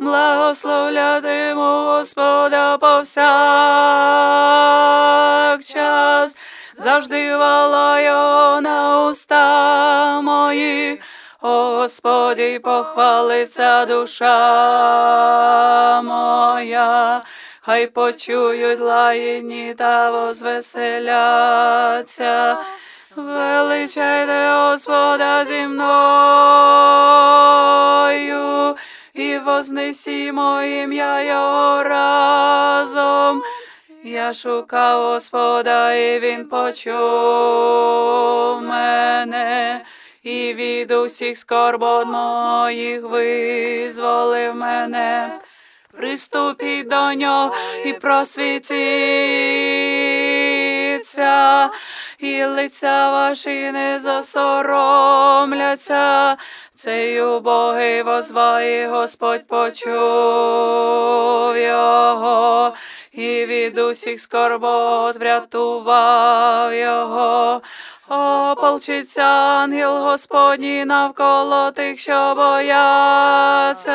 Благословлятиму Господа повсякчас, завжди вала його на уста мої. Господі, похвалиться душа моя, хай почують лаїні та возвеселяться. Величайте Господа зі мною вознесімо ім'я Його разом. Я шукав Господа, і Він почув мене, і від усіх скорбот моїх визволив мене. Приступіть до нього і просвітіться, і лиця ваші не засоромляться. Цей убогий возває, Господь почув його, і від усіх скорбот врятував його. Ополчиться ангел Господній навколо тих, що бояться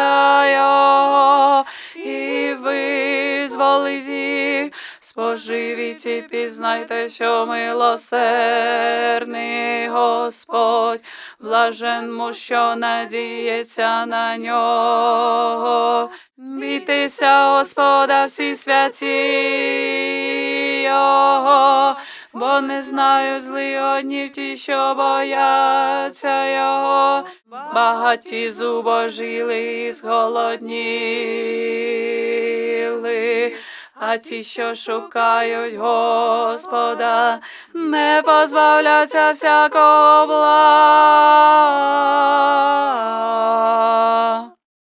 його, і визволить їх. Споживіть і пізнайте, що милосердний Господь, блажен му, що надіється на нього. Бійтеся Господа, всі святі Його, бо не знаю злі одні ті, що бояться Його. Багаті зубожили і зголодніли. А ті, що шукають Господа, не позбавляться всякого блага.